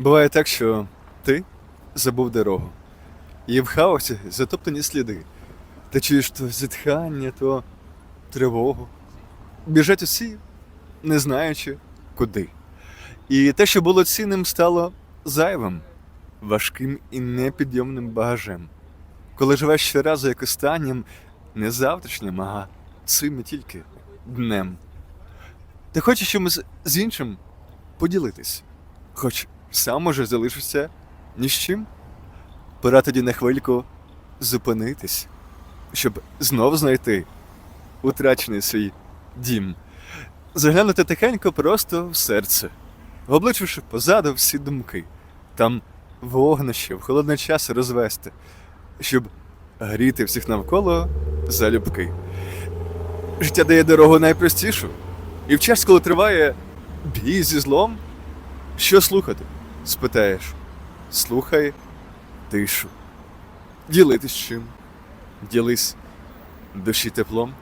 Буває так, що ти забув дорогу. І в хаосі затоптані сліди. Ти чуєш то зітхання, то тривогу. Біжать усі, не знаючи куди. І те, що було цінним, стало зайвим, важким і непідйомним багажем. Коли живеш щоразу як останнім, не завтрашнім, а цим і тільки днем. Ти хочеш чимось з іншим поділитись, хоч сам може залишишся ні з чим. Пора тоді на хвильку зупинитись, щоб знов знайти утрачений свій дім, заглянути тихенько просто в серце, обличивши позаду всі думки, там вогнище в холодний час розвести, щоб гріти всіх навколо залюбки. Життя дає дорогу найпростішу, і в час, коли триває бій зі злом, що слухати? Спитаєш. Слухай тишу. Ділитись чим? Ділись душі теплом.